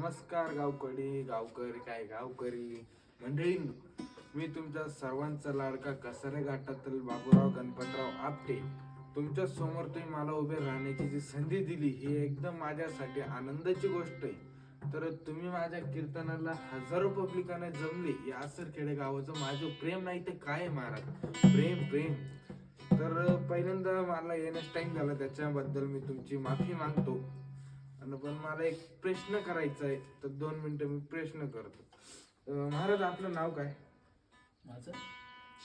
नमस्कार गावकडी गावकरी काय गावकरी. मंडळी मी तुमच्या सर्वांचा लाडका कसारे घाटातील बाबूराव गणपतराव आपटे. तुमच्यासमोर तुम्ही मला उभे राहण्याची जी संधी दिली ही एकदम माझ्यासाठी आनंदाची गोष्ट आहे. तर तुम्ही माझ्या कीर्तनाला हजारो पब्लिकाने जमले या असरखेडे गावाचं माझं प्रेम नाही ते काय महाराज? प्रेम प्रेम. तर पहिल्यांदा मला येण्यास टाइम झाला त्याच्याबद्दल मी तुमची माफी मागतो. आणि पण मला एक प्रश्न करायचा आहे तर दोन मिनिटं मी प्रश्न करतो. अं, महाराज आपलं नाव काय? माझं?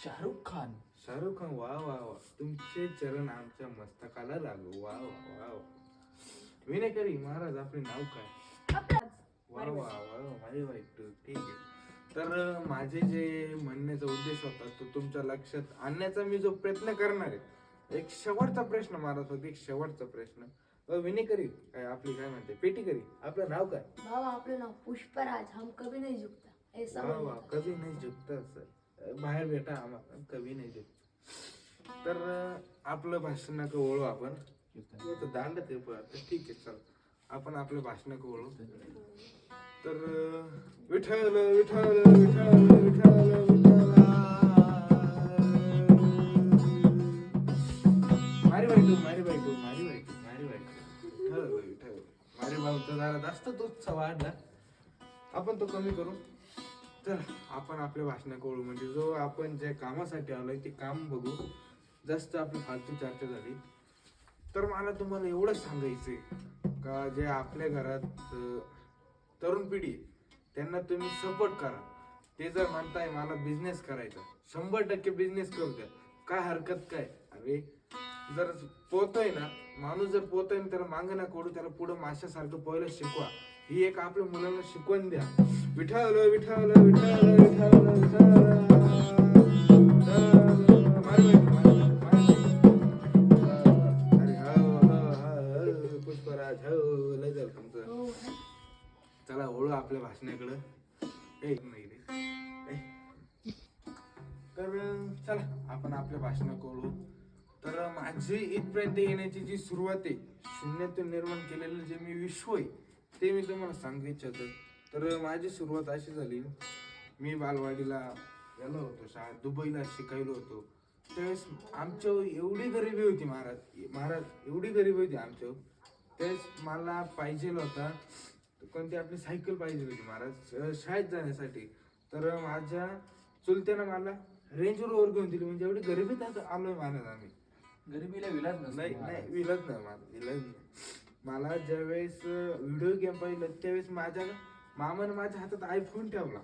शाहरुख खान. शाहरुख खान वा वा वा. तुमचे चरण आमच्या मस्तकाला लागू. वा वा वा वा. विनेकरी महाराज आपले नाव काय? वा वा वा वा वाईट ठीक आहे. तर अं, माझे जे म्हणण्याचा उद्देश होता तो तुमच्या लक्षात आणण्याचा मी जो प्रयत्न करणार आहे एक शेवटचा प्रश्न महाराज होता एक शेवटचा प्रश्न. विनेकरी काय आपली काय म्हणते पेटीकरी आपलं नाव काय? बाबा आपलं नाव पुष्पराज हम कभी नहीं झुकता. ऐसा वा वा कवी नाही झुकत सर बाहेर भेटा आम्हाला कवी नाही झुकत. तर अं, आपलं भाषण नका ओळू आपण. दांड ते पण ठीक आहे चल. आपण आपलं भाषण नका ओळू. तर अं, विठ्ठल विठ्ठल विठ्ठल विठ्ठल बाबूचा जरा जास्त वाढला आपण तो कमी करू. तर आपण आपल्या भाषणा कळू म्हणजे जो आपण ज्या कामासाठी आलोय ते काम बघू. जास्त आपली फालतू चर्चा झाली. तर मला तुम्हाला एवढं सांगायचंय का जे आपल्या घरात तरुण पिढी त्यांना तुम्ही सपोर्ट करा. ते जर म्हणताय मला बिझनेस करायचा शंभर टक्के बिझनेस करू द्या. काय हरकत काय? अरे जर पोहतोय ना माणूस जर पोहतोय ना त्याला मागं ना कोडू त्याला पुढं माशासारखं पोहायला शिकवा. ही एक आपल्या मुलांना शिकवण द्या. विठावलं विठावलं विठ्ठल विठ्ठल विठ्ठल लय झालं तुमचं चला ओळू आपल्या भाषणाकडं. एक नाही रे ए. तर चला आपण आपल्या भाषण माझी इथपर्यंत येण्याची जी सुरुवात आहे शून्यातून निर्माण केलेलं जे मी विश्व आहे ते मी तुम्हाला सांगू इच्छितो. तर माझी सुरुवात अशी झाली. मी बालवाडीला गेलो होतो शाळा दुबईला शिकायलो होतो. त्यावेळेस आमच्या एवढी गरिबी होती महाराज महाराज एवढी गरिबी होती आमच्या. त्यावेळेस मला पाहिजे होता कोणती आपली सायकल पाहिजे होती महाराज शाळेत जाण्यासाठी. तर माझ्या चुलत्यानं मला रेंज रोवर घेऊन दिली. म्हणजे एवढी गरिबीत आलो आहे महाराज आम्ही. गरिबीला विलाज नसतो नाही. नाही विलच नाही मला नाही. मला ज्यावेळेस व्हिडिओ गेम पाहिलं त्यावेळेस माझ्या मामानं माझ्या हातात आयफोन ठेवला.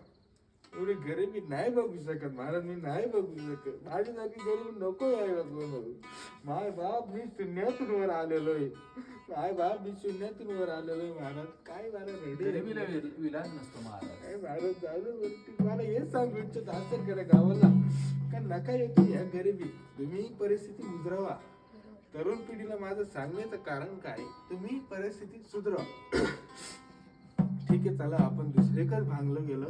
एवढी गरिबी नाही बघू शकत महाराज मी नाही बघू शकत. माझी जागी गरिबी नको यायला माय बाप मी शून्यातून वर आलेलो आहे. माय बाप मी शून्यातून वर आलेलो आहे महाराज. काय महाराज रेडी गरिबीला विलाज नसतो महाराज. काय महाराज झालं मला हे सांगू इच्छित असं करा गावाला? का नका येतो या गरिबी? तुम्ही परिस्थिती उजरावा तरुण पिढीला माझं सांगण्याचं कारण काय? तुम्ही परिस्थिती सुधरवा. ठीक आहे चला आपण दुसरीकडे भांगलं गेलं.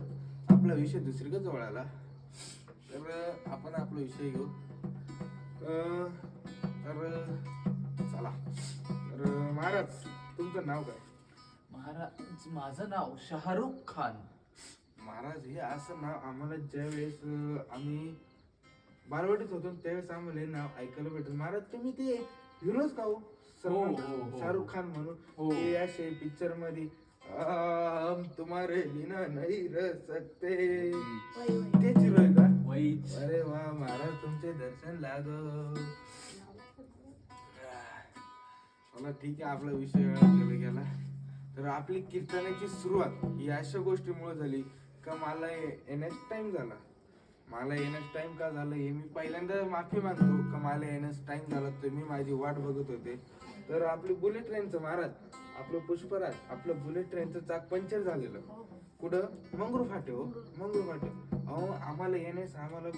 आपला विषय दुसरीकडे वळाला तर आपण आपला विषय घेऊ. तर चला. तर महाराज तुमचं नाव काय? महाराज माझं नाव शाहरुख खान. महाराज हे असं नाव आम्हाला ज्यावेळेस अं, आम्ही बालवाडीत होतो त्यावेळेस आम्हाला हे नाव ऐकायला भेटत महाराज तुम्ही ते हिरोच का हो? सलमान हो, हो, हो. शाहरुख खान म्हणून. हो. ते असे पिक्चरमध्ये हम तुम्हारे बिना नहीं रह सकते. वय वय तेच हिरो आहे का? वैच अरे वा महाराज तुमचे दर्शन लागो. मला ठीक आहे आपला विषय वेळा गेला. तर आपली कीर्तनाची सुरुवात ही अशा गोष्टीमुळे झाली का मला येण्यास टाइम झाला. मला येण्यास टाइम का झाला हे मी पहिल्यांदा माफी मागतो. का मला येण्यास टाइम झाला तुम्ही माझी वाट बघत होते. तर आपली बुलेट ट्रेनचं महाराज आपलं पुष्पराज आपलं बुलेट ट्रेनचं चाक पंक्चर झालेलं. कुठं? मंगरू फाटे हो. मंगरू फाटे. अहो आम्हाला येण्यास आम्हाला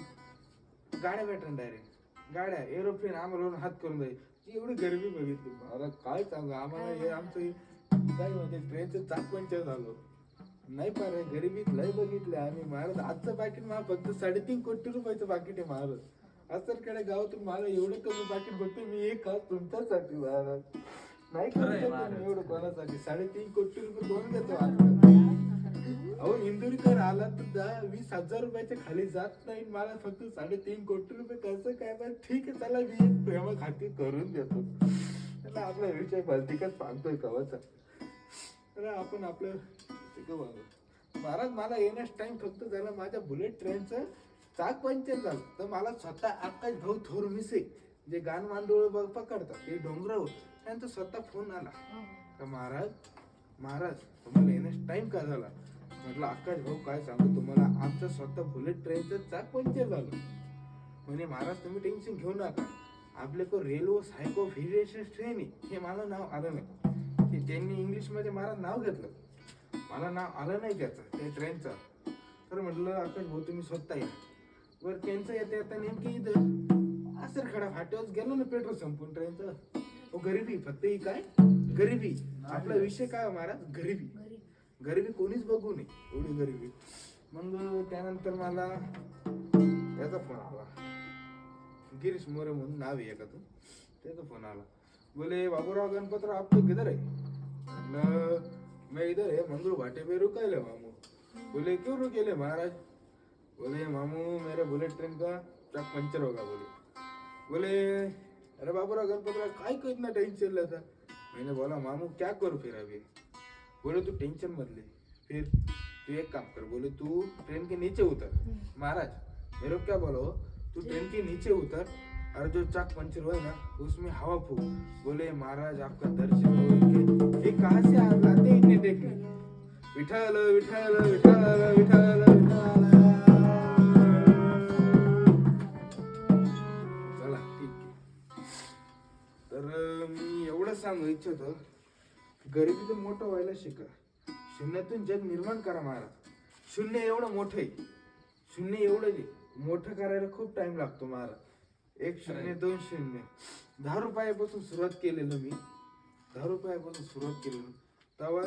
गाड्या भेटन डायरेक्ट गाड्या एरोप्लेन आम्हाला हात करून जाईल. एवढी गर्मी बघितली. मला काय सांगू आम्हाला हे आमचं हे काय म्हणते? ट्रेनचं चाक पंक्चर झालं. नाही पारे गरिबीत लय बघितलं आम्ही. महाराज आजचं पाकिट मला फक्त साडेतीन कोटी रुपयाचं पाकिट आहे महाराज. असरकडे गावातून मला एवढं कमी पाकिट बघतो मी एक खास तुमच्यासाठी महाराज. नाही करू शकत. मी एवढं कोणासाठी? साडेतीन कोटी रुपये कोण देतो अहो इंदुरीकर आला तर वीस हजार रुपयाच्या खाली जात नाही. मला फक्त साडेतीन कोटी रुपये कसं काय बरं ठीक आहे चला मी एक प्रेम खाती करून देतो. त्याला आपला विषय भलतिकच सांगतोय कवाचा. तर आपण आपलं तिकडं बघू महाराज मला येण्यास टाइम फक्त झाला माझ्या बुलेट ट्रेनचं चाक पंक्चर झालं. तर मला स्वतः आकाश भाऊ थोर मिसे जे गाण मांडोळ बघ पकडतात ते डोंगरावर त्यांचा स्वतः फोन आला. तर महाराज महाराज तुम्हाला येण्यास टाइम का झाला? म्हटलं आकाश भाऊ काय सांगू तुम्हाला? आमचं स्वतः बुलेट ट्रेनचं चाक पंक्चर झालं. म्हणे महाराज तुम्ही टेन्शन घेऊ नका. को रेल्वे सायको फिरेशन ट्रेन आहे हे मला नाव आलं नाही. त्यांनी इंग्लिशमध्ये महाराज नाव घेतलं. मला नाव आलं नाही त्याचं त्या ट्रेनचं तर म्हटलं आकाश भाऊ तुम्ही स्वतः या. वर त्यांचं येते आता नेमकी इथं. असर खडा फाट्यावर गेलो ना पेट्रोल संपून ट्रेनचं हो गरिबी फक्त ही काय? गरिबी. आपला विषय काय हो महाराज? गरिबी. गरिबी कोणीच बघू नये एवढी गरिबी. मग त्यानंतर मला त्याचा फोन आला. गिरीश मोरे म्हणून नाव आहे एका त्याचा फोन आला. बोले बाबूराव गणपतराव आप तो किधर है मैं इधर है मंगरू भाटे पे रुकायले मामू। बोले क्यों रुके ले महाराज? बोले मामू मेरे बुलेट ट्रेन का ट्रक पंचर होगा बोले। बोले अरे बाबूराव गणपतराव काय को इतना टेंशन लेता मैंने बोला मामू क्या करूँ फिर अभी? बोले तू टेंशन मत ले। फिर तू एक काम कर बोले तू ट्रेन के नीचे उतर। महाराज मेरे को क्या बोलो? तू ट्रेन के नीचे उतर और जो चक पंचर हुआ है ना उसमें हवा फूक। बोले महाराज आपका दर्शन हो ये कहाँ से लाते इतने टेक्निक विठल विठल विठल विठल चला ठीक तर मी एवढं सांगू इच्छितो गरिबीचं मोठं व्हायला शिका. शून्यातून जग निर्माण करा महाराज. शून्य एवढं मोठं आहे. शून्य एवढं मोठं करायला खूप टाइम लागतो महाराज. एक शून्य दोन शून्य. दहा रुपयापासून सुरुवात केलेलं मी. दहा रुपयापासून सुरुवात केलेलं तेव्हा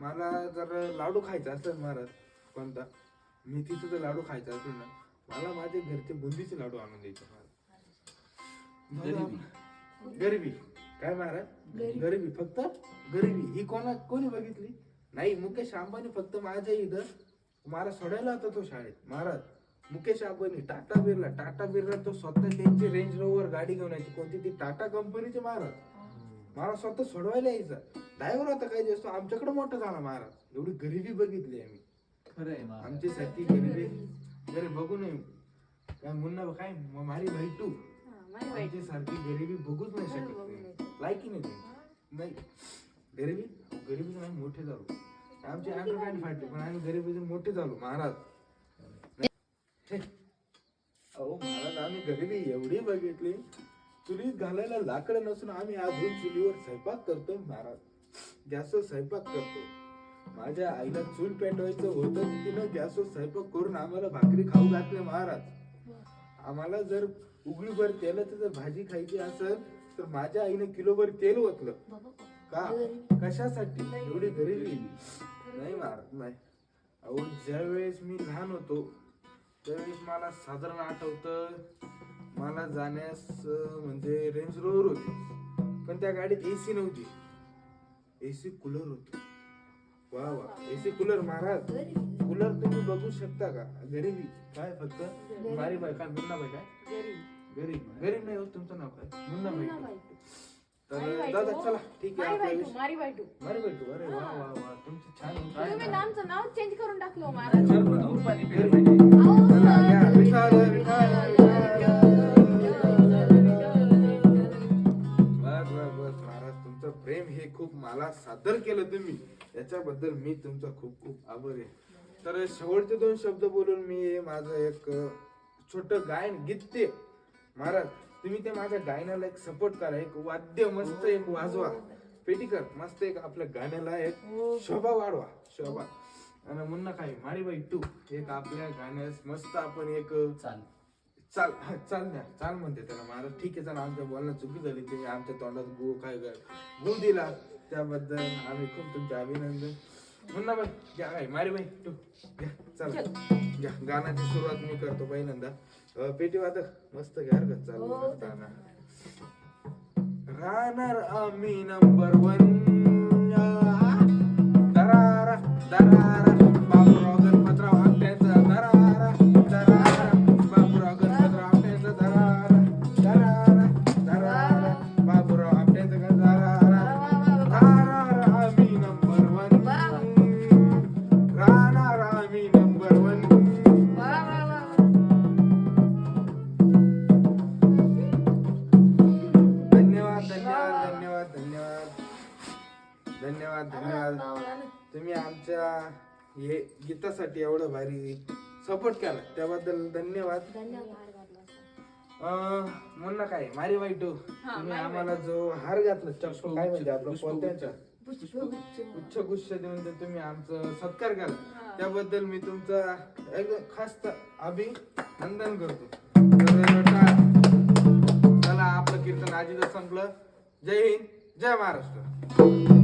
मला जर लाडू खायचा असेल महाराज कोणता मेथीचा जर लाडू खायचा असेल ना मला माझे घरचे बुंदीचे लाडू आणून द्यायचे महाराज. गरिबी. गरिबी. काय महाराज? गरिबी. गरिबी. फक्त गरिबी. ही कोणा कोणी बघितली? नाही मुकेश अंबानी फक्त माझ्या इथं मला सोडायला होता तो शाळेत. महाराज मुकेश अंबानी टाटा बिर्ला. टाटा बिर्ला तो स्वतः त्यांची रेंज रोवर गाडी घेऊन यायची. कोणती? ती टाटा कंपनीचे महाराज. मला स्वतः सोडवायला यायचा. ड्रायव्हर होता काही दिवस तो आमच्याकडे मोठा झाला महाराज. एवढी गरिबी बघितली आम्ही. खरं आहे महाराज. आमची सारखी गरिबी. गरीब बघू नये. काय मुन्ना काय म- मारी भेटू आमची सारखी गरिबी बघूच नाही नाही शकत तुम्ही. नाही. लायकी नाही तुम्ही. नाही. गरिबी गरिबी नाही मोठे झालो. आमचे अंडरपॅन्ट फाटले पण आम्ही गरिबीतून मोठे झालो महाराज. हे. अहो महाराज आम्ही गरिबी एवढी बघितली. चुलीत घालायला लाकडं नसून आम्ही अजून चुलीवर स्वयंपाक करतो महाराज. गॅसवर स्वयंपाक करतो. माझ्या आईला चूल पेटवायचं होतं तिनं गॅसवर स्वयंपाक करून आम्हाला भाकरी खाऊ घातले महाराज. आम्हाला जर उघडीभर तेलाचं जर भाजी खायची असेल तर माझ्या आईने किलोभर तेल ओतलं. का? कशासाठी? एवढी गरिबी. नाही महाराज नाही. अहो ज्यावेळेस मी लहान होतो त्यावेळेस मला साधारण आठवतं मला जाण्यास म्हणजे रेंज रोवर होती. पण त्या गाडीत एसी नव्हती. एसी कूलर होती. वा वा. एसी कूलर महाराज. कूलर तुम्ही बघू शकता का? गरिबी. काय फक्त? मारी बाई. काय मुन्ना बाई काय? गरिबी. गरीब. गरीब. नाही हो तुमचं नाव काय? मुन्ना बाई. तर दादा हो. चला ठीक आहे मारी आपला विषय मारी बायटू मारी भेटू अरे वा वा वा. तुमची छान काय तुम्ही नाव? नामचं नाव चेंज करून टाकलं हो महाराज. अहो, चला, सर. घ्या. विठाल, विठाल, खूप मला सादर केलं तुम्ही याच्याबद्दल मी तुमचा खूप खूप आभारी आहे. तर शेवटचे दोन शब्द बोलून मी माझं एक छोट गायन गीत ते महाराज तुम्ही ते माझ्या गायनाला एक सपोर्ट करा एक वाद्य मस्त एक वाजवा. पेटीकर मस्त एक आपल्या गाण्याला एक शोभा वाढवा शोभा. आणि मुन्ना काय मारी बाई टू एक आपल्या गाण्यास मस्त आपण एक चाल चाल हा, चाल द्या चाल म्हणते त्याला महाराज. ठीक आहे चला आमच्या बोलण्यात चुकी झाली तुम्ही आमच्या तोंडात गो काय गो दिला. त्याबद्दल आम्ही खूप तुमचे अभिनंदन. मुन्ना बाई घ्या काय मारी बाई टू घ्या चला. घ्या गाण्याची सुरुवात मी करतो पहिल्यांदा. पेटी वादक मस्त घ्या हरकत चालू हो, असताना. राहणार आम्ही नंबर वन हे गीतासाठी एवढं भारी सपोर्ट केला. त्याबद्दल धन्यवाद. धन्यवाद. अं, म्हणणं काय? मारी वाईट. तुम्ही आम्हाला जो हार घातला चप्पल काय म्हणजे आपलं. पोत्याचा? उच्च गुच्छ देऊन तर तुम्ही आमचं सत्कार केला. त्याबद्दल मी तुमचा एकदम खास अभिनंदन करतो. तर टा- चला आपलं कीर्तन आजीचं संपलं. जय हिंद जय महाराष्ट्र.